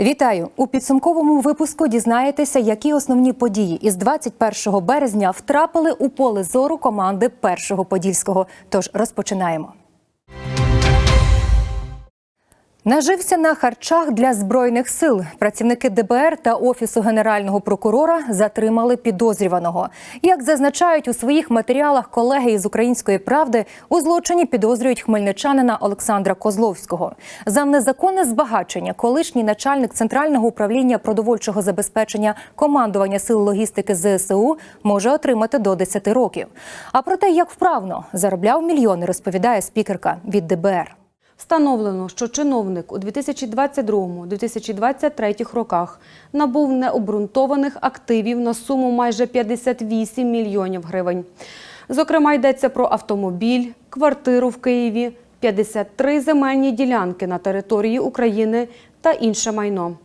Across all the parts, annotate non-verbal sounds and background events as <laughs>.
Вітаю у підсумковому випуску. Дізнаєтеся, які основні події із 21 березня втрапили у поле зору команди першого подільського. Тож розпочинаємо. Нажився на харчах для збройних сил. Працівники ДБР та офісу генерального прокурора затримали підозрюваного. Як зазначають у своїх матеріалах колеги із української правди, у злочині підозрюють хмельничанина Олександра Козловського за незаконне збагачення. Колишній начальник центрального управління продовольчого забезпечення командування сил логістики ЗСУ може отримати до 10 років. А про те, як вправно заробляв мільйони, розповідає спікерка від ДБР. Встановлено, що чиновник у 2022-2023 роках набув необґрунтованих активів на суму майже 58 мільйонів гривень. Зокрема, йдеться про автомобіль, квартиру в Києві, 53 земельні ділянки на території України та інше майно.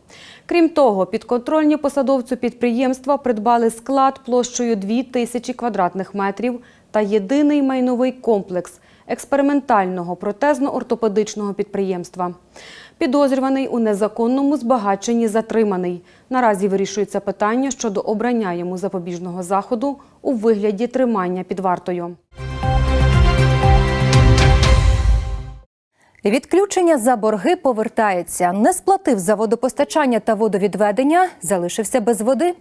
Крім того, підконтрольні посадовцю підприємства придбали склад площею 2 тисячі квадратних метрів та єдиний майновий комплекс експериментального протезно-ортопедичного підприємства. Підозрюваний у незаконному збагаченні затриманий. Наразі вирішується питання щодо обрання йому запобіжного заходу у вигляді тримання під вартою. Відключення за борги повертається. Не сплатив за водопостачання та водовідведення, залишився без води.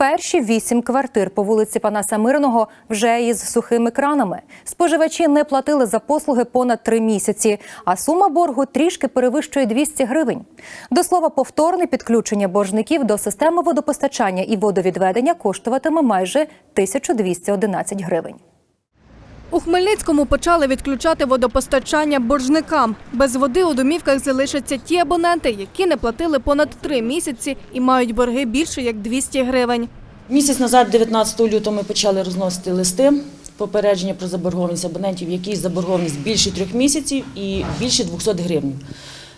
Перші вісім квартир по вулиці Панаса Мирного вже із сухими кранами. Споживачі не платили за послуги понад три місяці, а сума боргу трішки перевищує 200 гривень. До слова, повторне підключення боржників до системи водопостачання і водовідведення коштуватиме майже 1211 гривень. У Хмельницькому почали відключати водопостачання боржникам. Без води у домівках залишаться ті абоненти, які не платили понад три місяці і мають борги більше як 200 гривень. Місяць назад, 19 лютого, ми почали розносити листи попередження про заборгованість абонентів, які заборгованість більше трьох місяців і більше 200 гривень.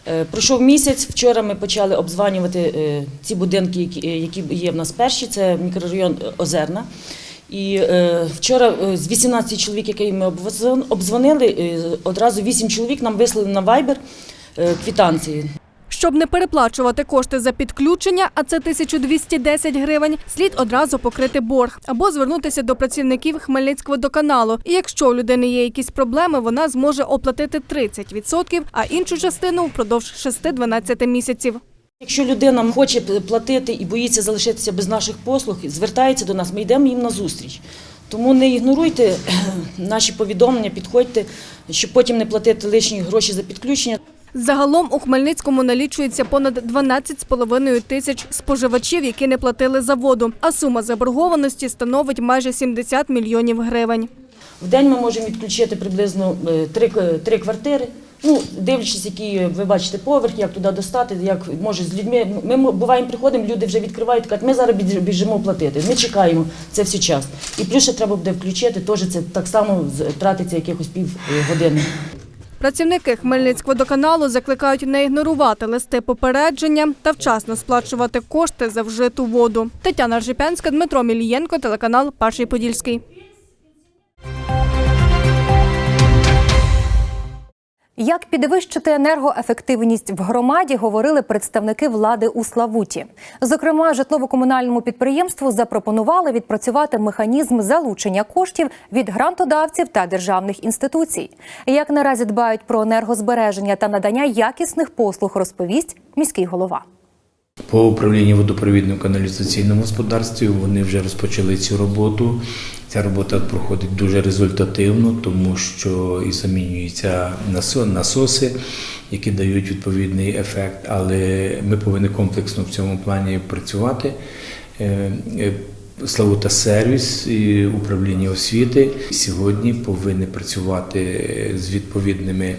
Е, Пройшов місяць. Вчора ми почали обзванювати е, ці будинки, які- е, є в нас перші. Це мікрорайон Озерна. І вчора з 18 чоловік, які ми обзвон- обдзвонили, е, одразу 8 чоловік нам вислали на Viber е, квитанції. Щоб не переплачувати кошти за підключення, а це 1210 гривень, слід одразу покрити борг або звернутися до працівників Хмельницького водоканалу. І якщо у людини є якісь проблеми, вона зможе оплатити 30%, а іншу частину впродовж 6-12 місяців. Якщо людина хоче платити і боїться залишитися без наших послуг, звертається до нас, ми йдемо їм на зустріч. Тому не ігноруйте <clears throat> наші повідомлення, підходьте, щоб потім не платити лишні гроші за підключення. Загалом у Хмельницькому налічується понад 12,5 тисяч споживачів, які не платили за воду, а сума заборгованості становить майже 70 мільйонів гривень. В день ми можемо відключити приблизно е, три, к- три квартири. Ну, дивлячись, які ви бачите поверх, як туди достати, як може з людьми. Ми буваємо, приходимо, люди вже відкривають, кажуть, ми зараз біжимо платити. Ми чекаємо це все час. І плюс ще треба буде включити, теж це так само тратиться якихось пів е, години. Працівники Хмельницькводоканалу закликають не ігнорувати листи попередження та вчасно сплачувати кошти за вжиту воду. Тетяна Ржипянська, Дмитро Мілієнко, телеканал Перший Подільський. Як підвищити енергоефективність в громаді, говорили представники влади у Славуті. Зокрема, житлово-комунальному підприємству запропонували відпрацювати механізм залучення коштів від грантодавців та державних інституцій. Як наразі дбають про енергозбереження та надання якісних послуг, розповість міський голова. По управлінню водопровідним каналізаційним господарстві вони вже розпочали цю роботу. Ця робота проходить дуже результативно, тому що і замінюються насоси, які дають відповідний ефект. Але ми повинні комплексно в цьому плані працювати. Е, е, Славута сервіс і управління освіти сьогодні повинні працювати е, з відповідними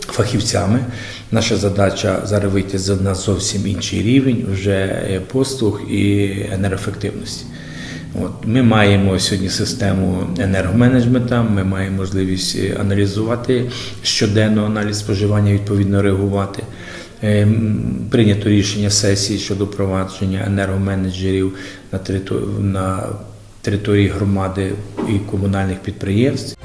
фахівцями. Наша задача зараз вийти на зовсім інший рівень вже послуг і енергоефективності. От, ми маємо сьогодні систему енергоменеджмента, ми маємо можливість е, аналізувати щоденно аналіз споживання, відповідно реагувати. Е, Прийнято рішення сесії щодо впровадження енергоменеджерів на території громади і комунальних підприємств.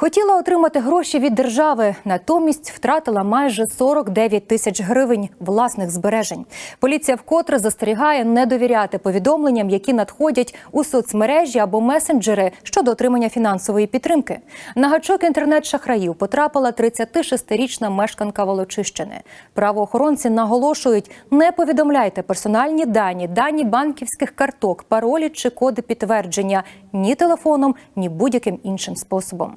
Хотіла отримати гроші від держави, натомість втратила майже 49 тисяч гривень власних збережень. Поліція вкотре застерігає не довіряти повідомленням, які надходять у соцмережі або месенджери щодо отримання фінансової підтримки. На гачок інтернет-шахраїв потрапила 36-річна мешканка Волочищини. Правоохоронці наголошують: не повідомляйте персональні дані, дані банківських карток, паролі чи коди підтвердження ні телефоном, ні будь-яким іншим способом.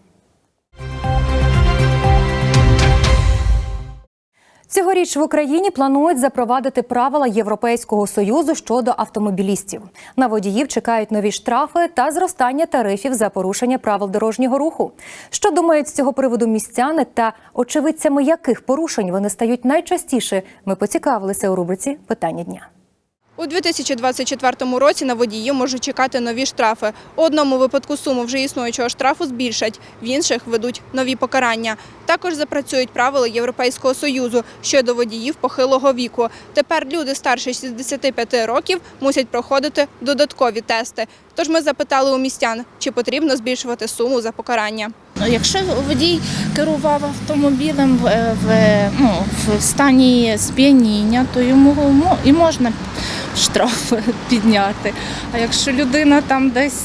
Цьогоріч в Україні планують запровадити правила Європейського союзу щодо автомобілістів. На водіїв чекають нові штрафи та зростання тарифів за порушення правил дорожнього руху. Що думають з цього приводу містяни та очевидцями яких порушень вони стають найчастіше? Ми поцікавилися у рубриці Питання дня. У 2024 році на водіїв можуть чекати нові штрафи. У одному випадку суму вже існуючого штрафу збільшать, в інших ведуть нові покарання. Також запрацюють правила Європейського союзу щодо водіїв похилого віку. Тепер люди старше 65 років мусять проходити додаткові тести. Тож ми запитали у містян, чи потрібно збільшувати суму за покарання. Якщо водій керував автомобілем в, в, ну, в стані сп'яніння, то йому і можна штраф <laughs> підняти. А якщо людина там десь,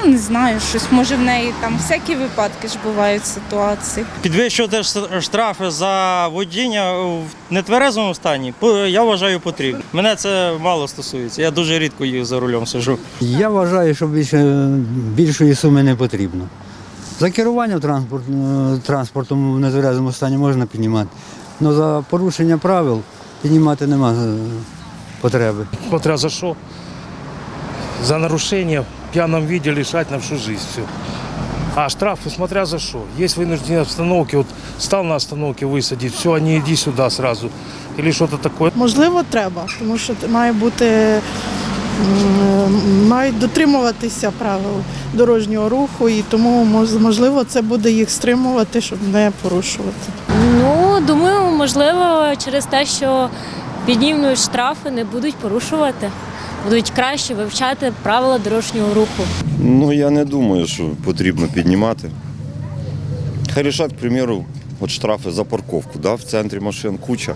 ну не знаю, щось може в неї там всякі випадки ж бувають ситуації. Підвищувати штрафи за водіння в нетверезому стані я вважаю потрібно. Мене це мало стосується. Я дуже рідко їх за рулем сижу. Я вважаю, що більше, більшої суми не потрібно. За керування транспорт, е, транспортом в нетверезому стані можна піднімати, але за порушення правил піднімати нема е, потреби. смотря за что. За нарушение в пьяном виде лишать на всю жизнь. Все. А штрафы смотря за что. Есть вынужденные обстановки, вот стал на остановке высадить, все, а не иди сюда сразу. Или что-то такое. Можливо, треба, тому що має бути м, мають дотримуватися правил дорожнього руху, і тому можливо це буде їх стримувати, щоб не порушувати. Ну, думаю, можливо, через те, що піднімуть штрафи, не будуть порушувати, будуть краще вивчати правила дорожнього руху. Ну, я не думаю, що потрібно піднімати. Хай рішать, к примеру, от штрафи за парковку. Да? В центрі машин куча,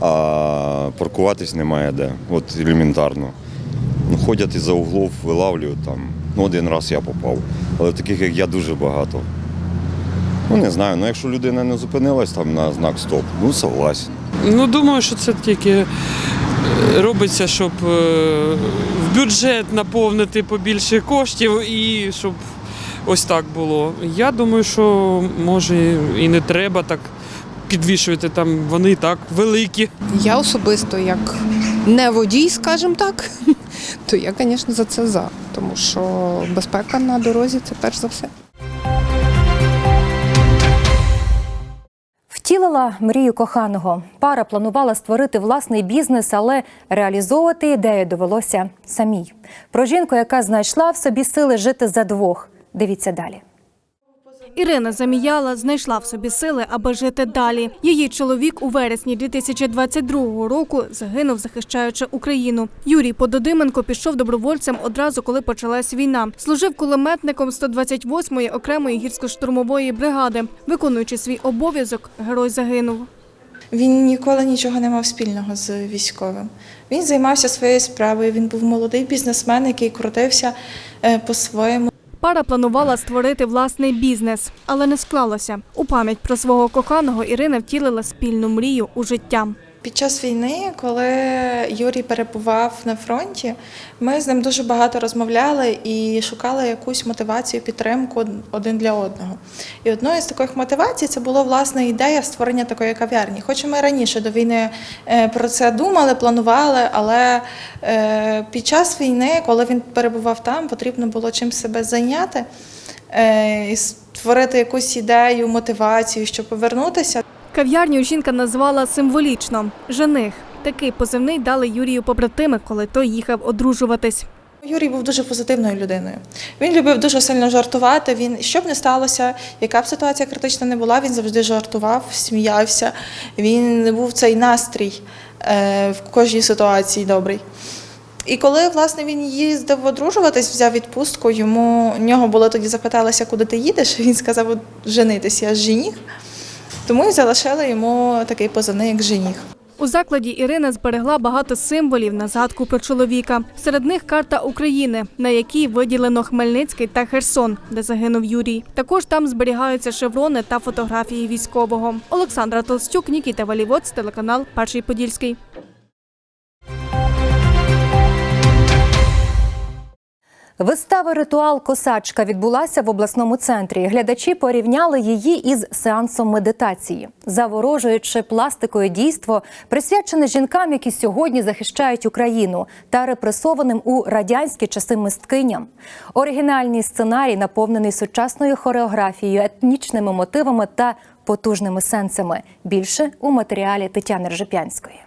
а паркуватись немає де. От елементарно. Ну, ходять із-за углов, вилавлюють там. Ну, один раз я попав. Але таких, як я, дуже багато. Ну, не знаю. Ну, якщо людина не зупинилась там на знак стоп, ну согласен. Ну, думаю, що це тільки е, робиться, щоб е, в бюджет наповнити побільше коштів і щоб ось так було. Я думаю, що може і не треба так підвішувати там, вони і так великі. Я особисто, як не водій, скажімо так, то я, звісно, за це за, тому що безпека на дорозі це перш за все. Втілила мрію коханого. Пара планувала створити власний бізнес, але реалізовувати ідею довелося самій. Про жінку, яка знайшла в собі сили жити за двох. Дивіться далі. Ірина Заміяла знайшла в собі сили, аби жити далі. Її чоловік у вересні 2022 року загинув, захищаючи Україну. Юрій Пододименко пішов добровольцем одразу, коли почалась війна. Служив кулеметником 128-ї окремої гірсько-штурмової бригади. Виконуючи свій обов'язок, герой загинув. Він ніколи нічого не мав спільного з військовим. Він займався своєю справою. Він був молодий бізнесмен, який крутився е, по-своєму. Пара планувала створити власний бізнес, але не склалося. У пам'ять про свого коханого Ірина втілила спільну мрію у життя. Під час війни, коли Юрій перебував на фронті, ми з ним дуже багато розмовляли і шукали якусь мотивацію, підтримку один для одного. І одною з таких мотивацій це була власне ідея створення такої кав'ярні. Хоч ми раніше до війни е, про це думали, планували, але е, під час війни, коли він перебував там, потрібно було чим себе зайняти е, і створити якусь ідею, мотивацію, щоб повернутися. Кав'ярню жінка назвала символічно жених. Такий позивний дали Юрію побратими, коли той їхав одружуватись. Юрій був дуже позитивною людиною. Він любив дуже сильно жартувати. Він що б не сталося, яка б ситуація критична не була, він завжди жартував, сміявся. Він був цей настрій е, в кожній ситуації добрий. І коли власне він їздив одружуватись, взяв відпустку, йому нього було тоді запиталися, куди ти їдеш. Він сказав «От женитись, я жених. Тому і залишили йому такий позивний, як женіх. У закладі Ірина зберегла багато символів на згадку про чоловіка. Серед них карта України, на якій виділено Хмельницький та Херсон, де загинув Юрій. Також там зберігаються шеврони та фотографії військового. Олександра Толстюк, Нікіта Валівоць, телеканал Перший Подільський. Вистава Ритуал Косачка відбулася в обласному центрі. Глядачі порівняли її із сеансом медитації, заворожуючи пластикою дійство, присвячене жінкам, які сьогодні захищають Україну, та репресованим у радянські часи мисткиням. Оригінальний сценарій наповнений сучасною хореографією, етнічними мотивами та потужними сенсами. Більше у матеріалі Тетяни Ржепянської.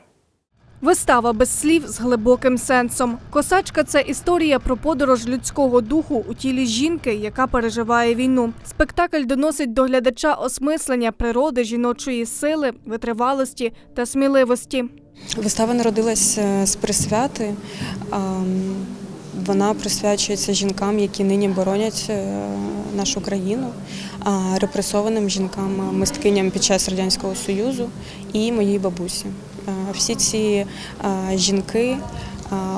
Вистава без слів з глибоким сенсом. Косачка це історія про подорож людського духу у тілі жінки, яка переживає війну. Спектакль доносить до глядача осмислення природи жіночої сили, витривалості та сміливості. Вистава народилась е, з присвяти. Вона присвячується жінкам, які нині боронять е, нашу країну, репресованим жінкам, мисткиням під час радянського союзу і моїй бабусі. Всі ці жінки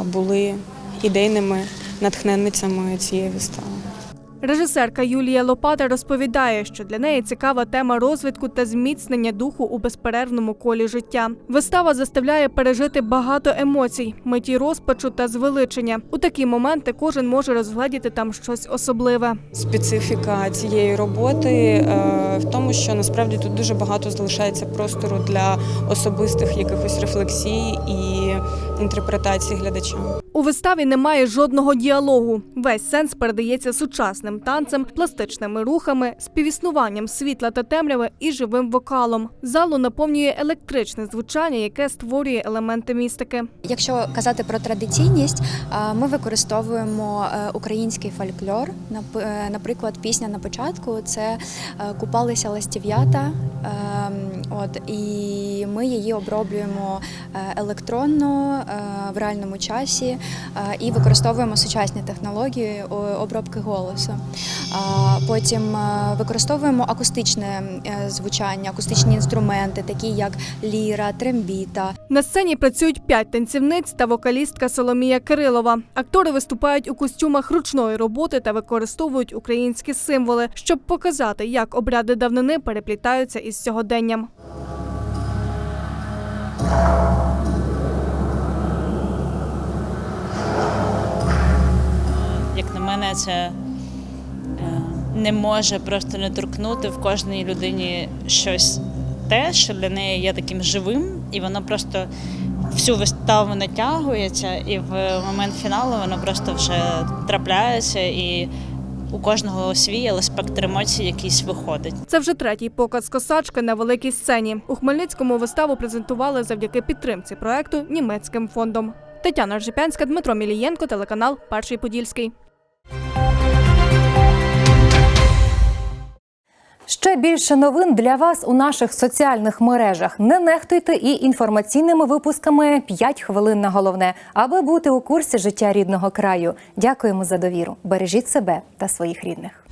були ідейними натхненницями цієї вистави. Режисерка Юлія Лопата розповідає, що для неї цікава тема розвитку та зміцнення духу у безперервному колі життя. Вистава заставляє пережити багато емоцій, миті розпачу та звеличення. У такі моменти кожен може розгледіти там щось особливе. Специфіка цієї роботи е, в тому, що насправді тут дуже багато залишається простору для особистих якихось рефлексій і інтерпретацій глядача. Виставі немає жодного діалогу. Весь сенс передається сучасним танцем, пластичними рухами, співіснуванням світла та темряви і живим вокалом. Залу наповнює електричне звучання, яке створює елементи містики. Якщо казати про традиційність, ми використовуємо е, український фольклор. Е, Наприклад, пісня на початку це е, купалися ластів'ята. Ем, От і ми її оброблюємо електронно в реальному часі і використовуємо сучасні технології обробки голосу. Потім е, використовуємо акустичне е, звучання, акустичні інструменти, такі як ліра, трембіта. На сцені працюють п'ять танцівниць та вокалістка Соломія Кирилова. Актори виступають у костюмах ручної роботи та використовують українські символи, щоб показати, як обряди давнини переплітаються із сьогоденням. Мене, це е, не може просто не торкнути в кожній людині щось те, що для неї є таким живим, і воно просто всю виставу натягується, і в момент фіналу воно просто вже трапляється, і у кожного свій, але спектр емоцій якийсь виходить. Це вже третій показ косачки на великій сцені. У Хмельницькому виставу презентували завдяки підтримці проекту німецьким фондом. Тетяна Ржепянська, Дмитро Мілієнко, телеканал Перший Подільський. Більше новин для вас у наших соціальних мережах. Не нехтуйте і інформаційними випусками «5 хвилин на головне, аби бути у курсі життя рідного краю. Дякуємо за довіру. Бережіть себе та своїх рідних.